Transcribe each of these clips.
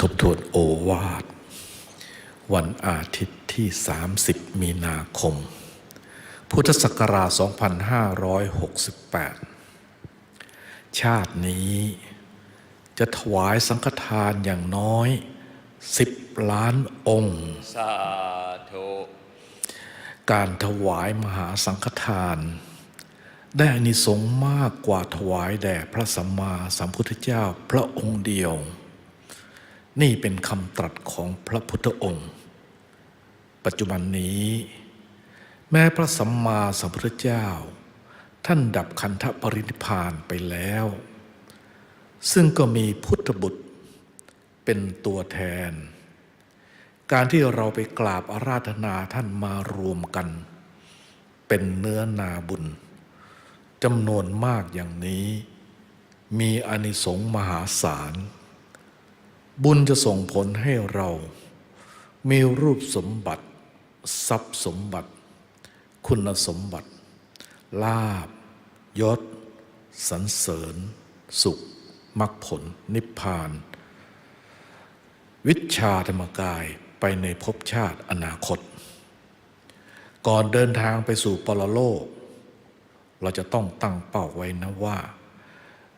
ทบทวนโอวาท วันอาทิตย์ที่ 30 มีนาคม พุทธศักราช 2568 ชาตินี้จะถวายสังฆทานอย่างน้อย 10 ล้านองค์ สาธุการถวายมหาสังฆทาน ได้อานิสงส์มากกว่าถวายแด่พระสัมมาสัมพุทธเจ้าพระองค์เดียว นี่เป็นคำตรัสของพระพุทธองค์ ปัจจุบันนี้ แม้พระสัมมาสัมพุทธเจ้า ท่านดับคันธปรินิพานไปแล้ว ซึ่งก็มีพุทธบุตรเป็นตัวแทน การที่เราไปกราบอาราธนาท่านมารวมกัน เป็นเนื้อนาบุญจำนวนมากอย่างนี้ มีอนิสงส์มหาศาล บุญจะส่งผลให้เรา มีรูปสมบัติ ทรัพย์สมบัติ คุณสมบัติ ลาบยศสรรเสริญ สุขมรรคผล นิพพาน วิชาธรรมกายไปในภพชาติอนาคต ก่อนเดินทางไปสู่ปรโลก เราจะต้องตั้งเป้าไว้นะว่า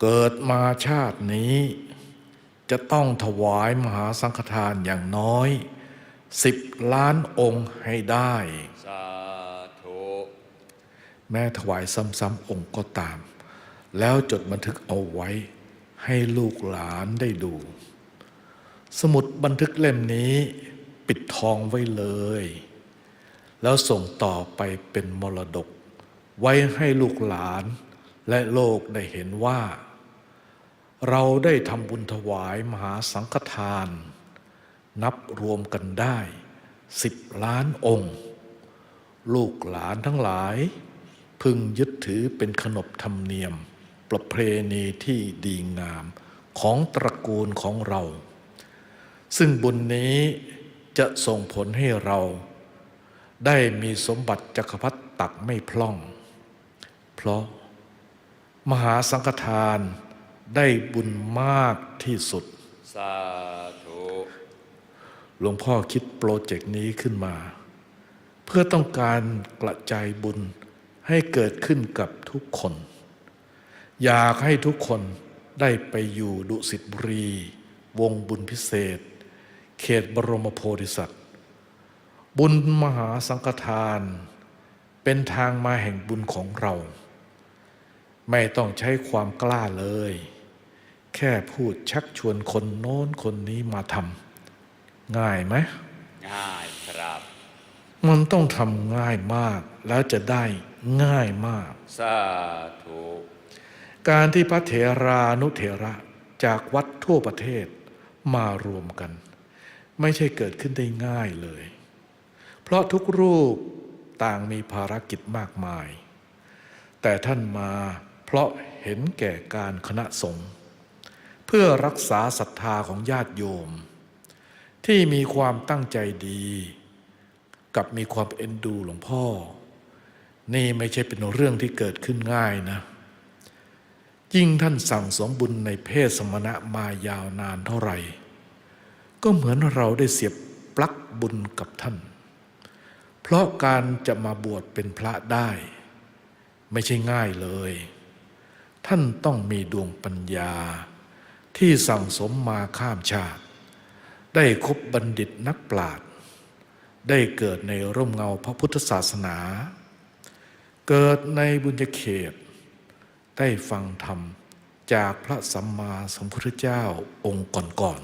เกิดมาชาตินี้ จะต้องถวายมหาสังฆทานอย่างน้อยสิบล้านองค์ให้ได้สาธุแม้ถวายซ้ำๆองค์ก็ตาม แล้วจดบันทึกเอาไว้ให้ลูกหลานได้ดู สมุดบันทึกเล่มนี้ปิดทองไว้เลย แล้วส่งต่อไปเป็นมรดก ไว้ให้ลูกหลานและโลกได้เห็นว่า เราได้ทำบุญถวายมหาสังฆทาน นับรวมกันได้สิบล้านองค์ ลูกหลานทั้งหลาย พึงยึดถือเป็นขนบธรรมเนียม ประเพณีที่ดีงามของตระกูลของเรา ซึ่งบุญนี้จะส่งผลให้เรา ได้มีสมบัติจักรพรรดิตักไม่พล่อง เพราะมหาสังฆทาน ได้บุญมากที่สุด สาธุ หลวงพ่อคิดโปรเจกต์นี้ขึ้นมา เพื่อต้องการกระจายบุญให้เกิดขึ้นกับทุกคน อยากให้ทุกคนได้ไปอยู่ดุสิตบุรี วงบุญพิเศษ เขตบรมโพธิสัตว์ บุญมหาสังฆทาน เป็นทางมาแห่งบุญของเรา ไม่ต้องใช้ความกล้าเลย แค่พูดชักชวนคนโน้นคนนี้มาทำง่ายไหมง่ายครับ มันต้องทำง่ายมาก แล้วจะได้ง่ายมากสาธุการที่พระเถรานุเถระจากวัดทั่วประเทศมารวมกัน ไม่ใช่เกิดขึ้นได้ง่ายเลย เพราะทุกรูปต่างมีภารกิจมากมาย แต่ท่านมาเพราะเห็นแก่การคณะสงฆ์เพื่อรักษาศรัทธาของญาติโยม ที่มีความตั้งใจดี กับมีความเอ็นดูหลวงพ่อ นี่ไม่ใช่เป็นเรื่องที่เกิดขึ้นง่ายนะ ยิ่งท่านสั่งสมบุญในเพศสมณะมายาวนานเท่าไหร่ ก็เหมือนเราได้เสียบปลั๊กบุญกับท่าน เพราะการจะมาบวชเป็นพระได้ ไม่ใช่ง่ายเลย ท่านต้องมีดวงปัญญา ที่สั่งสมมาข้ามชาติ ได้คบบัณฑิตนักปราชญ์ได้เกิดในร่มเงาพระพุทธศาสนา เกิดในบุญเขต ได้ฟังธรรมจากพระสัมมาสัมพุทธเจ้าองค์ก่อน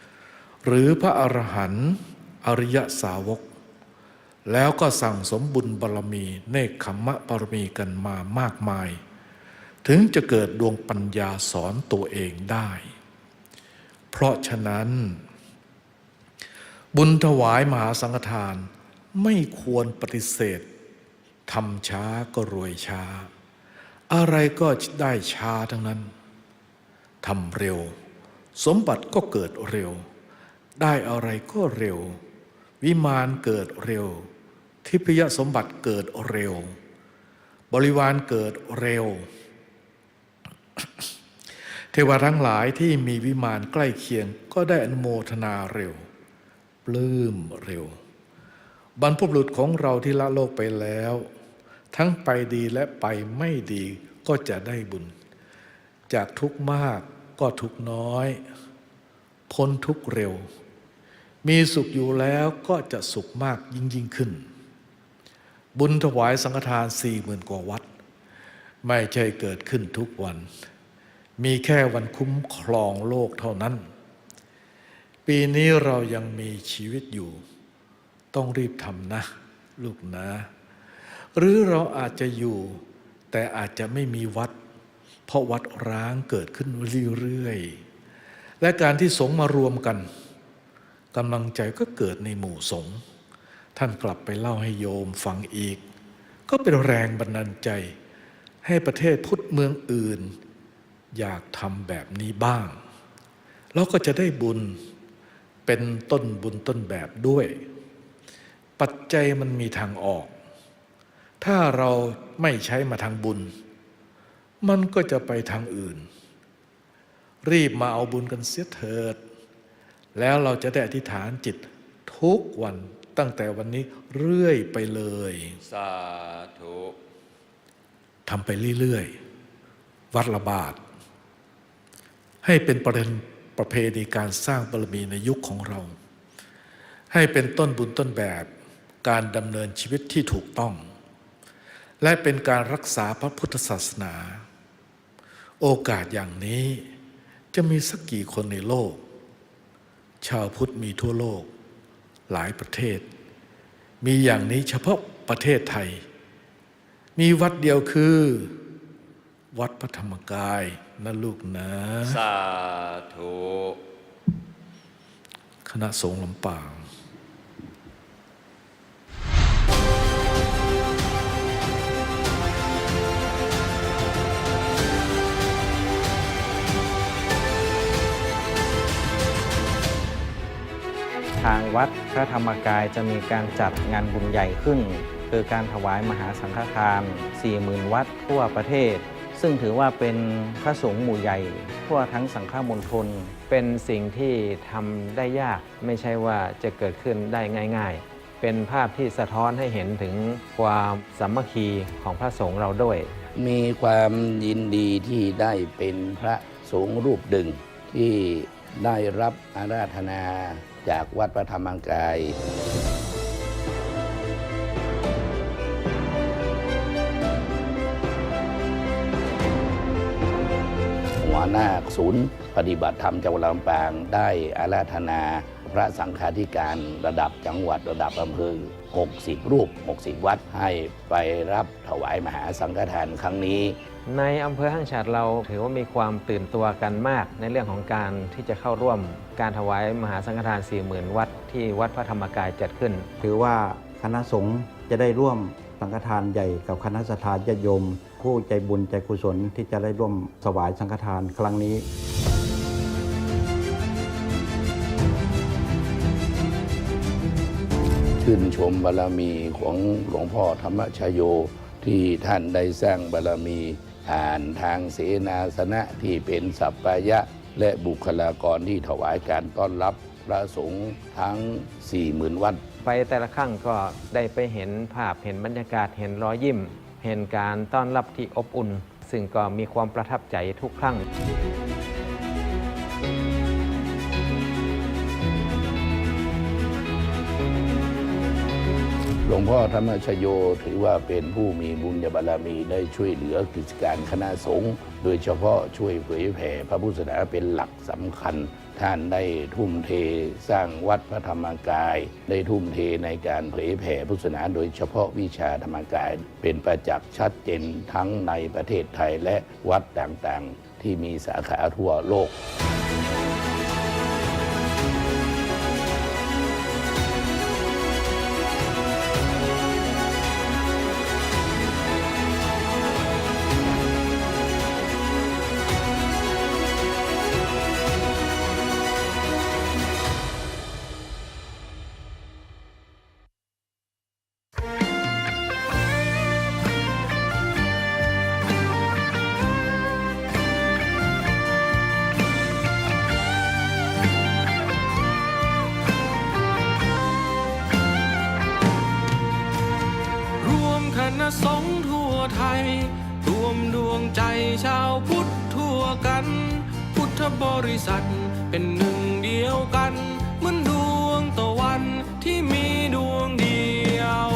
ๆหรือพระอรหันต์อริยสาวก แล้วก็สั่งสมบุญบารมีเนคขมะบารมีกันมามากมาย ถึงจะเกิดดวงปัญญาสอนตัวเองได้ เพราะฉะนั้น บุญถวายมหาสังฆทานไม่ควรปฏิเสธทำช้าก็รวยช้า อะไรก็ได้ช้าทั้งนั้นทำเร็ว สมบัติก็เกิดเร็ว ได้อะไรก็เร็ว วิมานเกิดเร็ว ทิพยสมบัติเกิดเร็ว บริวารเกิดเร็ว เทวาทั้งหลายที่มีวิมานใกล้เคียงก็ได้อนโมทนาเร็ว ปลื้มเร็ว บรรพบุรุษของเราที่ละโลกไปแล้ว ทั้งไปดีและไปไม่ดีก็จะได้บุญ จากทุกมากก็ทุกน้อย พ้นทุกเร็ว มีสุขอยู่แล้วก็จะสุขมากยิ่งยิ่งขึ้น บุญถวายสังฆทานสี่หมื่นกว่าวัด ไม่ใช่เกิดขึ้นทุกวัน มีแค่วันคุ้มครองโลกเท่านั้น ปีนี้เรายังมีชีวิตอยู่ ต้องรีบทำนะ ลูกนะ หรือเราอาจจะอยู่ แต่อาจจะไม่มีวัด เพราะวัดร้างเกิดขึ้นเรื่อยๆ และการที่สงมารวมกันกำลังใจก็เกิดในหมู่สงฆ์ท่านกลับไปเล่าให้โยมฟังอีก ก็เป็นแรงบันดาลใจ ให้ประเทศพุทธเมืองอื่น อยากทำแบบนี้บ้างแล้วก็จะได้บุญเป็นต้นบุญต้นแบบด้วย ปัจจัยมันมีทางออก ถ้าเราไม่ใช้มาทางบุญ มันก็จะไปทางอื่น รีบมาเอาบุญกันเสียเถิด แล้วเราจะได้อธิษฐานจิตทุกวันตั้งแต่วันนี้เรื่อยไปเลย สาธุ ทำไปเรื่อยๆ วัดละบาท ให้เป็นประเด็นประเพณีการสร้างบารมีในยุคของเรา ให้เป็นต้นบุญต้นแบบการดำเนินชีวิตที่ถูกต้อง และเป็นการรักษาพระพุทธศาสนา โอกาสอย่างนี้จะมีสักกี่คนในโลก ชาวพุทธมีทั่วโลก หลายประเทศ มีอย่างนี้เฉพาะประเทศไทย มีวัดเดียวคือ วัดพระธรรมกายนะลูกนะ สาธุคณะสงฆ์ลำปางทางวัดพระธรรมกายจะมีการจัดงานบุญใหญ่ขึ้น คือการถวายมหาสังฆทาน 40,000 วัดทั่วประเทศ ซึ่งถือว่าเป็นพระสงฆ์หมู่ใหญ่ ทั่วทั้งสังฆมณฑลเป็นสิ่งที่ทำได้ยากไม่ใช่ว่าจะเกิดขึ้นได้ง่าย ๆ เป็นภาพที่สะท้อนให้เห็นถึงความสามัคคีของพระสงฆ์เราด้วย มีความยินดีที่ได้เป็นพระสงฆ์รูปดึงที่ได้รับอาราธนาจากวัดพระธรรมกาย น้าศูนย์ปฏิบัติธรรมจังหวัดลำปาง ได้อาราธนา พระสังฆาธิการระดับจังหวัดระดับอำเภอ 60 รูป 60 วัดให้ไปรับถวายมหาสังฆทานครั้งนี้ ในอำเภอห้างฉัดเราถือว่ามีความตื่นตัวกันมาก ในเรื่องของการที่จะเข้าร่วมการถวายมหาสังฆทาน 40,000 วัดที่วัดพระธรรมกายจัดขึ้น ถือว่าคณะสงฆ์จะได้ร่วม สังฆทานใหญ่กับคณะสถานญาโยม ผู้ใจบุญใจกุศลที่จะได้ร่วมถวายสังฆทานครั้งนี้ ชื่นชมบารมีของหลวงพ่อธรรมชโย ที่ท่านได้สร้างบารมีผ่านทางเสนาสนะที่เป็นสัปปายะ และบุคลากรที่ถวายการต้อนรับ พระสงฆ์ทั้ง 40,000 วัด ไปแต่ละครั้งก็ได้ไปเห็นภาพเห็นบรรยากาศเห็นรอยยิ้ม เห็นการต้อนรับที่อบอุ่น ซึ่งก็มีความประทับใจทุกครั้ง หลวงพ่อธรรมชโยถือว่าเป็นผู้มีบุญญาบารมีได้ช่วยเหลือกิจการคณะสงฆ์โดยเฉพาะช่วยเผยแผ่พระพุทธศาสนาเป็นหลักสำคัญ ท่านได้ทุ่มเทสร้างวัดพระธรรมกาย ได้ทุ่มเทในการเผยแผ่พุทธศาสนาโดยเฉพาะวิชาธรรมกาย เป็นประจักษ์ชัดเจนทั้งในประเทศไทยและวัดต่างๆ ที่มีสาขาทั่วโลก ใจชาวพุทธทั่วกัน พุทธบริษัทเป็นหนึ่งเดียวกัน เหมือนดวงตะวันที่มีดวงเดียว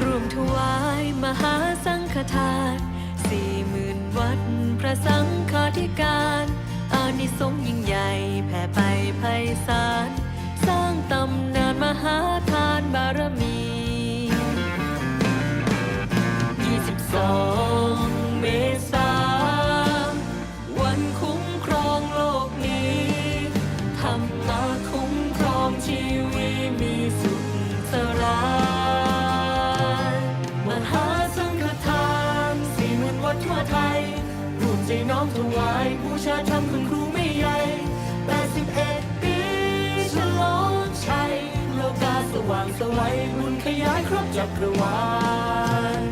รวมถวายมหาสังฆทานสี่หมื่นวัดพระสังฆาธิการ อานิสงส์ยิ่งใหญ่แผ่ไปไพศาล หาทานบารมี 22 เมษาวันคุ้มครองโลกนี้ธรรมาคุ้มครองชีวิตมีสุขสรายมหาสังฆทานสี่หมื่นวัดทั่วไทย รวมใจน้อมถวายบูชาธรรม สว่างไสวัยบุญขยายครอบจักรวาล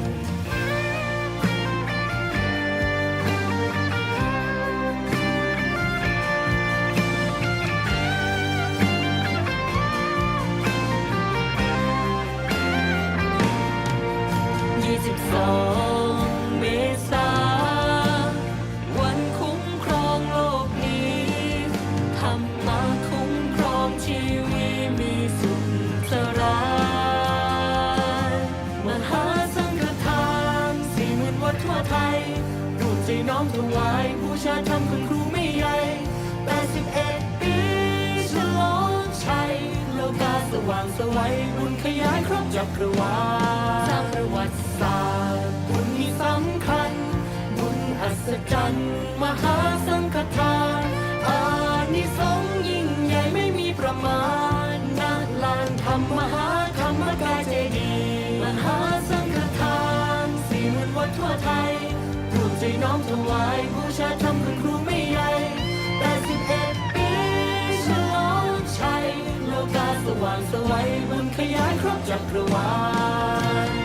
22เมษาวันคุ้มครองโลกนี้ธรรมาคุ้มครองชีวิต อมถวายบูชาธรรมคุณครูไม่ใหญ่81ปีฉลองชัยโลกาสว่างไสวัยบุญขยายครบจักรวาลสร้างประวัติศาสตร์บุญที่สำคัญ บุญอัศจรรย์มหาสังฆทานอานิสงส์ยิ่งใหญ่ไม่มีประมาณณลานธรรมมหาธรรมกายเจดีย์มหาสังฆทานสี่หมื่นวัดทั่วไทย ใจน้อมถวายบูชาธรรมคุณครูไม่ใหญ่แปดสิบเอ็ดปีฉลองชัยโลกาสว่างสวัยบุญขยายครอบจักรวาล